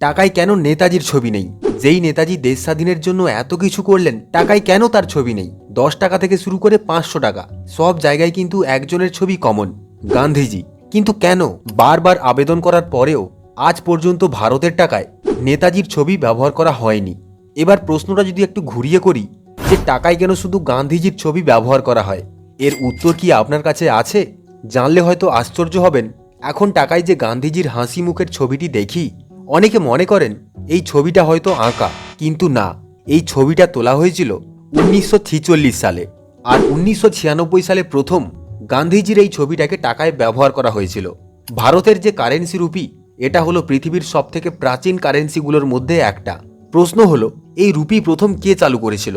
টাকায় কেন নেতাজির ছবি নেই? যেই নেতাজি দেশ স্বাধীনের জন্য এত কিছু করলেন, টাকায় কেন তার ছবি নেই? দশ টাকা থেকে শুরু করে পাঁচশো টাকা, সব জায়গায় কিন্তু একজনের ছবি কমন গান্ধীজি। কিন্তু কেন? বারবার আবেদন করার পরেও আজ পর্যন্ত ভারতের টাকায় নেতাজির ছবি ব্যবহার করা হয়নি। এবার প্রশ্নটা যদি একটু ঘুরিয়ে করি, যে টাকায় কেন শুধু গান্ধীজির ছবি ব্যবহার করা হয়? এর উত্তর কি আপনার কাছে আছে? জানলে হয়তো আশ্চর্য হবেন। এখন টাকায় যে গান্ধীজির হাসি মুখের ছবিটি দেখি অনেকে মনে করেন এই ছবিটা হয়তো আঁকা, কিন্তু না। এই ছবিটা তোলা হয়েছিল উনিশশো সালে। আর উনিশশো ছিয়ানব্বই সালে প্রথম গান্ধীজির এই ছবিটাকে টাকায় ব্যবহার করা হয়েছিল। ভারতের যে কারেন্সি রুপি, এটা হলো পৃথিবীর সবথেকে প্রাচীন কারেন্সিগুলোর মধ্যে একটা। প্রশ্ন হলো, এই রুপি প্রথম কে চালু করেছিল?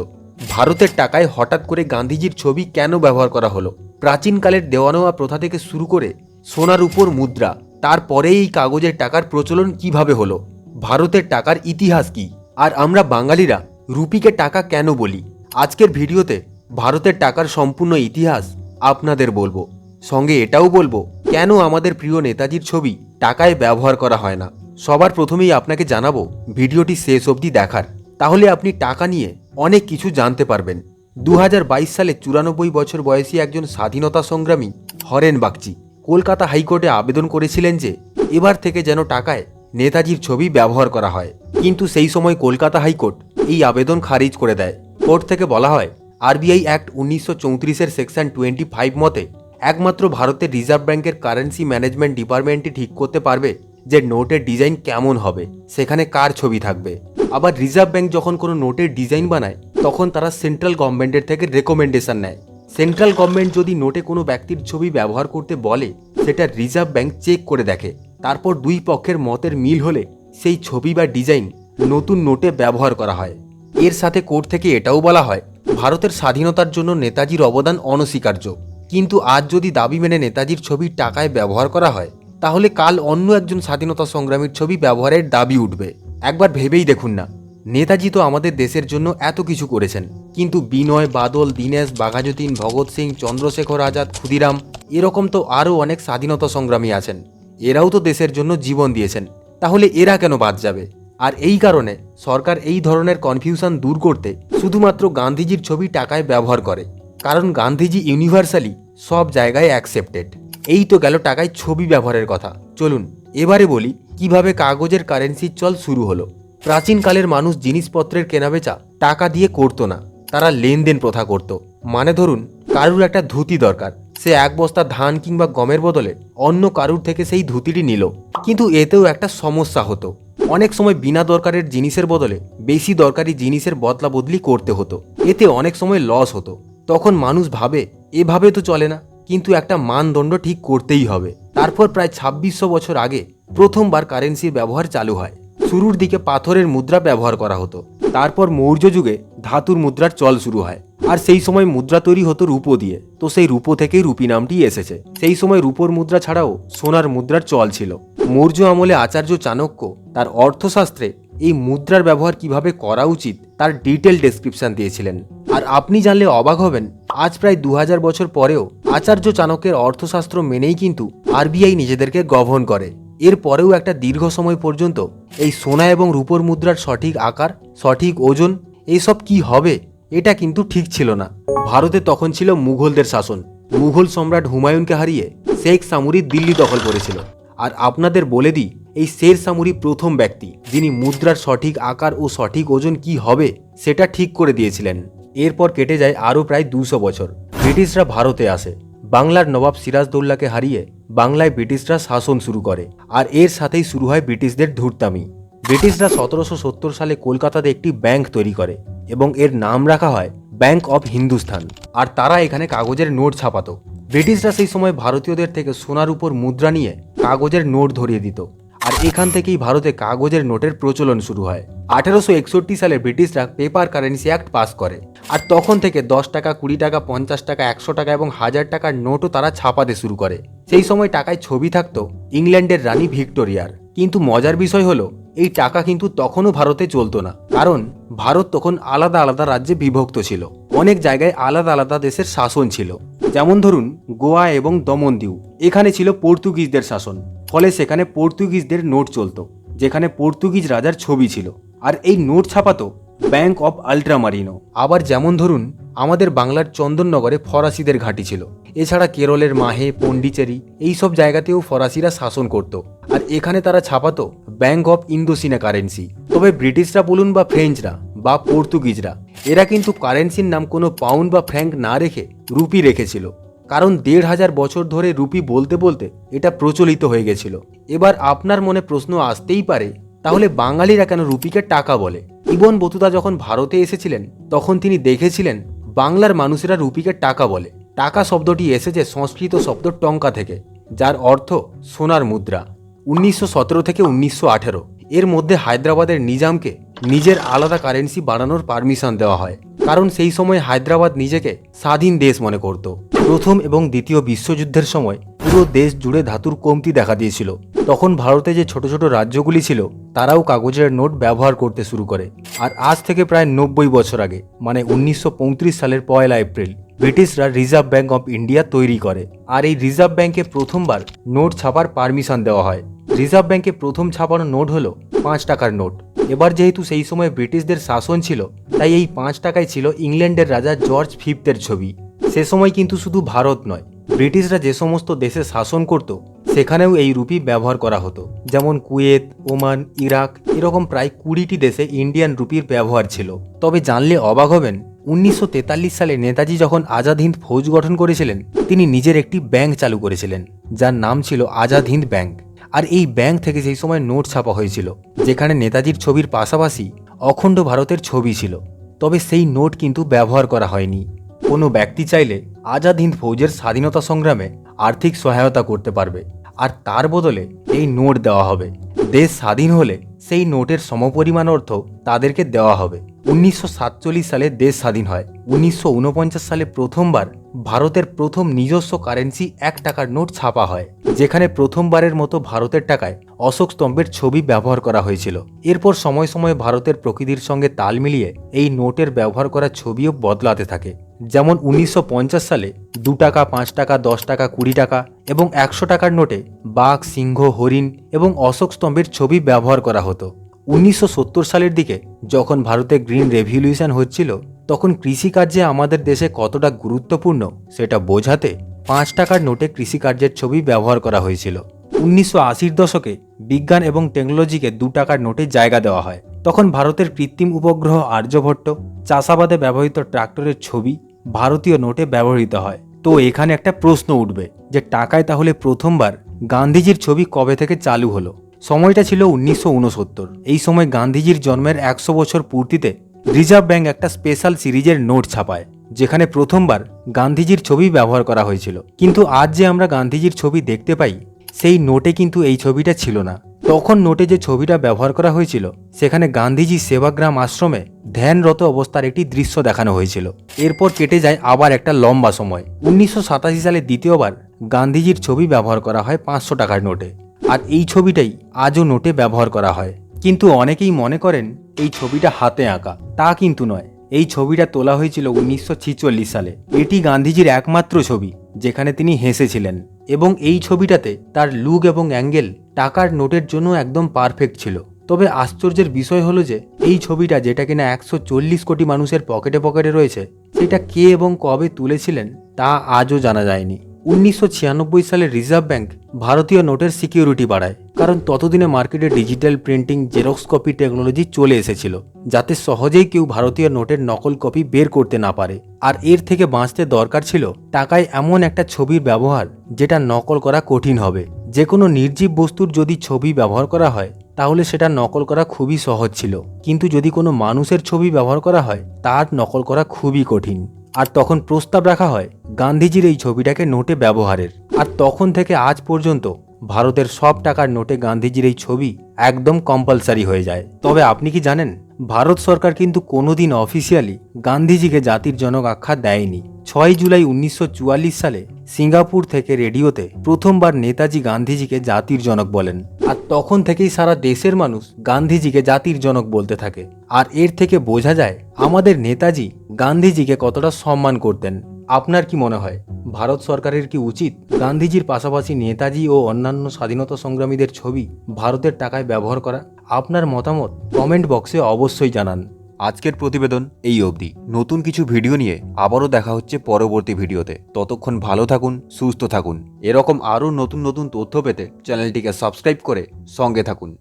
ভারতের টাকায় হঠাৎ করে গান্ধীজির ছবি কেন ব্যবহার করা হলো? প্রাচীনকালের দেওয়া নেওয়া প্রথা থেকে শুরু করে সোনার উপর মুদ্রা তারপরে এই কাগজের টাকার প্রচলন কীভাবে হলো? ভারতের টাকার ইতিহাস কি? আর আমরা বাঙালিরা রুপিকে টাকা কেন বলি? আজকের ভিডিওতে ভারতের টাকার সম্পূর্ণ ইতিহাস আপনাদের বলব। সঙ্গে এটাও বলব, কেন আমাদের প্রিয় নেতাজির ছবি টাকায় ব্যবহার করা হয় না? সবার প্রথমেই আপনাকে জানাব, ভিডিওটি শেষ অবধি দেখার। তাহলে আপনি টাকা নিয়ে অনেক কিছু জানতে পারবেন। দু হাজার বাইশ সালে চুরানব্বই বছর বয়সী একজন স্বাধীনতা সংগ্রামী হরেন বাগচি। কলকাতা হাইকোর্টে আবেদন করেছিলেন যে, এবার থেকে যেন টাকায় নেতাজির ছবি ব্যবহার করা হয়। কিন্তু সেই সময় কলকাতা হাইকোর্ট এই আবেদন খারিজ করে দেয়। কোর্ট থেকে বলা হয়, আরবিআই অ্যাক্ট উনিশশো চৌত্রিশের সেকশন টোয়েন্টি ফাইভ মতে, একমাত্র ভারতের রিজার্ভ ব্যাংকের কারেন্সি ম্যানেজমেন্ট ডিপার্টমেন্টই ঠিক করতে পারবে যে নোটের ডিজাইন কেমন হবে, সেখানে কার ছবি থাকবে। আবার রিজার্ভ ব্যাংক যখন কোনো নোটের ডিজাইন বানায়, তখন তারা সেন্ট্রাল গভর্নমেন্টের থেকে রেকমেন্ডেশন নেয়। সেন্ট্রাল গভর্নমেন্ট যদি নোটে কোনো ব্যক্তির ছবি ব্যবহার করতে বলে, সেটা রিজার্ভ ব্যাংক চেক করে দেখে। তারপর দুই পক্ষের মতের মিল হলে সেই ছবি বা ডিজাইন নতুন নোটে ব্যবহার করা হয়। এর সাথে কোর্ট থেকে এটাও বলা হয়, ভারতের স্বাধীনতার জন্য নেতাজির অবদান অনস্বীকার্য। কিন্তু আজ যদি দাবি মেনে নেতাজির ছবি টাকায় ব্যবহার করা হয়, তাহলে কাল অন্য একজন স্বাধীনতা সংগ্রামীর ছবি ব্যবহারের দাবি উঠবে। একবার ভেবেই দেখুন না। নেতাজি তো আমাদের দেশের জন্য এত কিছু করেছেন। কিন্তু বিনয়, বাদল, দীনেশ, বাঘাযতীন, ভগৎ সিং, চন্দ্রশেখর আজাদ, ক্ষুদিরাম, এরকম তো আরও অনেক স্বাধীনতা সংগ্রামী আছেন। এরাও তো দেশের জন্য জীবন দিয়েছেন। তাহলে এরা কেন বাদ যাবে? আর এই কারণে সরকার এই ধরনের কনফিউশন দূর করতে শুধুমাত্র গান্ধীজির ছবি টাকায় ব্যবহার করে। কারণ গান্ধীজি ইউনিভার্সালি সব জায়গায় অ্যাকসেপ্টেড এই তো গেল টাকায় ছবি ব্যবহারের কথা। চলুন, এবারে বলি কীভাবে কাগজের কারেন্সির চল শুরু হলো। প্রাচীনকালের মানুষ জিনিসপত্রের কেনাবেচা টাকা দিয়ে করতো না। তারা লেনদেন প্রথা করত। মানে ধরুন, কারুর একটা ধুতি দরকার। সে এক বস্তা ধান কিংবা গমের বদলে অন্য কারুর থেকে সেই ধুতিটি নিল। কিন্তু এতেও একটা সমস্যা হতো। অনেক সময় বিনা দরকারের জিনিসের বদলে বেশি দরকারি জিনিসের বদলা বদলি করতে হতো। এতে অনেক সময় লস হতো। তখন মানুষ ভাবে, এভাবে তো চলে না। কিন্তু একটা মানদণ্ড ঠিক করতেই হবে। তারপর প্রায় ছাব্বিশশো বছর আগে প্রথমবার কারেন্সির ব্যবহার চালু হয়। শুরুর দিকে পাথরের মুদ্রা ব্যবহার করা হতো। তারপর মৌর্য যুগে ধাতুর মুদ্রার চল শুরু হয়। আর সেই সময় মুদ্রা তৈরি হতো রূপো দিয়ে। তো সেই রূপো থেকেই রূপী নামটি এসেছে। সেই সময় রূপোর মুদ্রা ছাড়াও সোনার মুদ্রার চল ছিল। মৌর্য আমলে আচার্য চাণক্য তার অর্থশাস্ত্রে এই মুদ্রার ব্যবহার কীভাবে করা উচিত তার ডিটেল ডেসক্রিপশন দিয়েছিলেন। আর আপনি জানলে অবাক হবেন, আজ প্রায় দু হাজার বছর পরেও আচার্য চাণক্যের অর্থশাস্ত্র মেনেই কিন্তু আরবিআই নিজেদেরকে গভর্ন করে। এর পরেও একটা দীর্ঘ সময় পর্যন্ত এই সোনা এবং রূপোর মুদ্রার সঠিক আকার, সঠিক ওজন এইসব কি হবে, এটা কিন্তু ঠিক ছিল না। ভারতে তখন ছিল মুঘলদের শাসন। মুঘল সম্রাট হুমায়ুনকে হারিয়ে শেখ সামুরি দিল্লি দখল করেছিল। আর আপনাদের বলে দিই, এই শের সামুরি প্রথম ব্যক্তি, যিনি মুদ্রার সঠিক আকার ও সঠিক ওজন কি হবে, সেটা ঠিক করে দিয়েছিলেন। এরপর কেটে যায় আরও প্রায় দুশো বছর। ব্রিটিশরা ভারতে আসে। বাংলার নবাব সিরাজদৌল্লাকে হারিয়ে বাংলায় ব্রিটিশরা শাসন শুরু করে আর এর সাথেই শুরু হয় ব্রিটিশদের ধূর্তামি। ব্রিটিশরা সতেরোশো সত্তর সালে কলকাতাতে একটি ব্যাংক তৈরি করে এবং এর নাম রাখা হয় ব্যাংক অব হিন্দুস্তান আর তারা এখানে কাগজের নোট ছাপাত। ব্রিটিশরা সেই সময় ভারতীয়দের থেকে সোনার উপর মুদ্রা নিয়ে কাগজের নোট ধরিয়ে দিত। আর এখান থেকেই ভারতে কাগজের নোটের প্রচলন শুরু হয়। আঠেরোশো একষট্টি সালে ব্রিটিশরা পেপার কারেন্সি অ্যাক্ট পাস করে। আর তখন থেকে দশ টাকা, কুড়ি টাকা, পঞ্চাশ টাকা, একশো টাকা এবং হাজার টাকার নোটও তারা ছাপাতে শুরু করে। সেই সময় টাকায় ছবি থাকতো ইংল্যান্ডের রানী ভিক্টোরিয়ার। কিন্তু মজার বিষয় হলো, এই টাকা কিন্তু তখনও ভারতে চলতো না। কারণ ভারত তখন আলাদা আলাদা রাজ্যে বিভক্ত ছিল। অনেক জায়গায় আলাদা আলাদা দেশের শাসন ছিল। যেমন ধরুন গোয়া এবং দমন দিউ এখানে ছিল পর্তুগিজদের শাসন, ফলে সেখানে পর্তুগিজদের নোট চলতো, যেখানে পর্তুগিজ রাজার ছবি ছিল। আর এই নোট ছাপাতো ব্যাংক অফ আল্ট্রামারিনো। আবার যেমন ধরুন, আমাদের বাংলার চন্দননগরে ফরাসিদের ঘাঁটি ছিল। এছাড়া কেরলের মাহে, পন্ডিচেরি, এই সব জায়গাতেও ফরাসিরা শাসন করত। আর এখানে তারা ছাপাতো ব্যাংক অফ ইন্দোসিনা কারেন্সি। তবে ব্রিটিশরা বলুন বা ফ্রেঞ্চরা বা পর্তুগিজরা এরা কিন্তু কারেন্সির নাম কোনো পাউন্ড বা ফ্র্যাঙ্ক না রেখে রুপি রেখেছিল। কারণ দেড় হাজার বছর ধরে রুপি বলতে বলতে এটা প্রচলিত হয়ে গেছিল। এবার আপনার মনে প্রশ্ন আসতেই পারে, তাহলে বাঙালিরা কেন রুপিকে টাকা বলে? ইবন বতুতা যখন ভারতে এসেছিলেন, তখন তিনি দেখেছিলেন বাংলার মানুষেরা রুপিকে টাকা বলে। টাকা শব্দটি এসেছে সংস্কৃত শব্দ টঙ্কা থেকে, যার অর্থ সোনার মুদ্রা। উনিশশো সতেরো থেকে উনিশশো আঠেরো। এর মধ্যে হায়দ্রাবাদের নিজামকে নিজের আলাদা কারেন্সি বানানোর পারমিশন দেওয়া হয়। কারণ সেই সময় হায়দ্রাবাদ নিজেকে স্বাধীন দেশ মনে করত। প্রথম এবং দ্বিতীয় বিশ্বযুদ্ধের সময় পুরো দেশ জুড়ে ধাতুর কমতি দেখা দিয়েছিল। তখন ভারতে যে ছোট ছোট রাজ্যগুলি ছিল, তারাও কাগজের নোট ব্যবহার করতে শুরু করে। আর আজ থেকে প্রায় নব্বই বছর আগে মানে উনিশশো পঁয়ত্রিশ সালের পয়লা এপ্রিল, ব্রিটিশরা রিজার্ভ ব্যাঙ্ক অফ ইন্ডিয়া তৈরি করে। আর এই রিজার্ভ ব্যাঙ্কে প্রথমবার নোট ছাপার পারমিশন দেওয়া হয়। রিজার্ভ ব্যাঙ্কে প্রথম ছাপানো নোট হলো পাঁচ টাকার নোট। এবার যেহেতু সেই সময় ব্রিটিশদের শাসন ছিল, তাই এই পাঁচ টাকায় ছিল ইংল্যান্ডের রাজা জর্জ ফিফথের ছবি। সে সময় কিন্তু শুধু ভারত নয়, ব্রিটিশরা যে সমস্ত দেশে শাসন করত, সেখানেও এই রুপি ব্যবহার করা হতো। যেমন কুয়েত, ওমান, ইরাক, এরকম প্রায় কুড়িটি দেশে ইন্ডিয়ান রুপির ব্যবহার ছিল। তবে জানলে অবাক হবেন, উনিশশো তেতাল্লিশ সালে নেতাজি যখন আজাদ হিন্দ ফৌজ গঠন করেছিলেন, তিনি নিজের একটি ব্যাংক চালু করেছিলেন, যার নাম ছিল আজাদ হিন্দ ব্যাংক। আর এই ব্যাংক থেকে সেই সময় নোট ছাপা হয়েছিল, যেখানে নেতাজির ছবির পাশাপাশি অখণ্ড ভারতের ছবি ছিল। তবে সেই নোট কিন্তু ব্যবহার করা হয়নি। কোনো ব্যক্তি চাইলে আজাদ হিন্দ ফৌজের স্বাধীনতা সংগ্রামে আর্থিক সহায়তা করতে পারবে। আর তার বদলে এই নোট দেওয়া হবে। দেশ স্বাধীন হলে সেই নোটের সমপরিমাণ অর্থ তাদেরকে দেওয়া হবে। উনিশশো সাতচল্লিশ সালে দেশ স্বাধীন হয়। উনিশশো ঊনপঞ্চাশ সালে প্রথমবার ভারতের প্রথম নিজস্ব কারেন্সি এক টাকার নোট ছাপা হয়, যেখানে প্রথমবারের মতো ভারতের টাকায় অশোক স্তম্ভের ছবি ব্যবহার করা হয়েছিল। এরপর সময় সময় ভারতের প্রকৃতির সঙ্গে তাল মিলিয়ে এই নোটের ব্যবহার করা ছবিও বদলাতে থাকে। যেমন উনিশশো পঞ্চাশ সালে দু টাকা, পাঁচ টাকা, দশ টাকা, কুড়ি টাকা এবং একশো টাকার নোটে বাঘ, সিংহ, হরিণ এবং অশোক স্তম্ভের ছবি ব্যবহার করা হতো। উনিশশো সত্তর সালের দিকে যখন ভারতে গ্রিন রেভলিউশন হচ্ছিল, তখন কৃষিকার্যে আমাদের দেশে কতটা গুরুত্বপূর্ণ সেটা বোঝাতে পাঁচ টাকার নোটে কৃষিকার্যের ছবি ব্যবহার করা হয়েছিল। উনিশশো আশির দশকে বিজ্ঞান এবং টেকনোলজিকে দু টাকার নোটে জায়গা দেওয়া হয়। তখন ভারতের কৃত্রিম উপগ্রহ আর্যভট্ট চাষাবাদে ব্যবহৃত ট্রাক্টরের ছবি ভারতীয় নোটে ব্যবহৃত হয়। তো এখানে একটা প্রশ্ন উঠবে যে টাকায় তাহলে প্রথমবার গান্ধীজির ছবি কবে থেকে চালু হলো? সময়টা ছিল উনিশশো উনসত্তর। এই সময় গান্ধীজির জন্মের একশো বছর পূর্তিতে রিজার্ভ ব্যাংক একটা স্পেশাল সিরিজের নোট ছাপায়, যেখানে প্রথমবার গান্ধীজির ছবি ব্যবহার করা হয়েছিল। কিন্তু আজ যে আমরা গান্ধীজির ছবি দেখতে পাই, সেই নোটে কিন্তু এই ছবিটা ছিল না। তখন নোটে যে ছবিটা ব্যবহার করা হয়েছিল, সেখানে গান্ধীজি সেবাগ্রাম আশ্রমে ধ্যানরত অবস্থার একটি দৃশ্য দেখানো হয়েছিল। এরপর কেটে যায় আবার একটা লম্বা সময়। উনিশশো সাতাশি সালে দ্বিতীয়বার গান্ধীজির ছবি ব্যবহার করা হয় পাঁচশো টাকার নোটে। আর এই ছবিটাই আজও নোটে ব্যবহার করা হয়। কিন্তু অনেকেই মনে করেন এই ছবিটা হাতে আঁকা। তা কিন্তু নয়। এই ছবিটা তোলা হয়েছিল উনিশশো ছেচল্লিশ সালে। এটি গান্ধীজির একমাত্র ছবি, যেখানে তিনি হেসেছিলেন। এবং এই ছবিটাতে তার লুক এবং অ্যাঙ্গেল টাকার নোটের জন্য একদম পারফেক্ট ছিল। তবে আশ্চর্যের বিষয় হলো যে, এই ছবিটা যেটা কিনা একশো চল্লিশ কোটি মানুষের পকেটে পকেটে রয়েছে, সেটা কে এবং কবে তুলেছিলেন তা আজও জানা যায়নি। উনিশশো ছিয়ানব্বই সালে রিজার্ভ ব্যাংক ভারতীয় নোটের সিকিউরিটি বাড়ায়, কারণ ততদিনে মার্কেটে digital printing, Xerox copy technology চলে এসেছিল, যাতে সহজেই কেউ ভারতীয় নোটের নকল কপি বের করতে না পারে। আর এর থেকে বাঁচতে দরকার ছিল টাকায় এমন একটা ছবির ব্যবহার, যেটা নকল করা কঠিন হবে। যে কোনো নির্জীব বস্তুর যদি ছবি ব্যবহার করা হয়, তাহলে সেটা নকল করা খুবই সহজ ছিল। কিন্তু যদি কোনো মানুষের ছবি ব্যবহার করা হয়, তার নকল করা খুবই কঠিন। আর তখন প্রস্তাব রাখা হয় গান্ধীজির এই ছবিটাকে নোটে ব্যবহারের। আর তখন থেকে আজ পর্যন্ত ভারতের সব টাকার নোটে গান্ধীজির এই ছবি একদম কম্পালসারি হয়ে যায়। তবে আপনি কি জানেন, ভারত সরকার কিন্তু কোনোদিন অফিসিয়ালি গান্ধীজিকে জাতির জনক আখ্যা দেয়নি। ছয় জুলাই উনিশশো চুয়াল্লিশ সালে সিঙ্গাপুর থেকে রেডিওতে প্রথমবার নেতাজি গান্ধীজিকে জাতির জনক বলেন। আর তখন থেকেই সারা দেশের মানুষ গান্ধীজিকে জাতির জনক বলতে থাকে। আর এর থেকে বোঝা যায়, আমাদের নেতাজি গান্ধীজিকে কতটা সম্মান করতেন। আপনার কি মনে হয়? ভারত সরকারের কি উচিত গান্ধীজির পাশাপাশি নেতাজি ও অন্যান্য স্বাধীনতা সংগ্রামীদের ছবি ভারতের টাকায় ব্যবহার করা? আপনার মতামত কমেন্ট বক্সে অবশ্যই জানান। আজকের প্রতিবেদন এই অবধি। নতুন কিছু ভিডিও নিয়ে আবারও দেখা হচ্ছে পরবর্তী ভিডিওতে। ততক্ষণ ভালো থাকুন, সুস্থ থাকুন। এরকম আরও নতুন নতুন তথ্য পেতে চ্যানেলটিকে সাবস্ক্রাইব করে সঙ্গে থাকুন।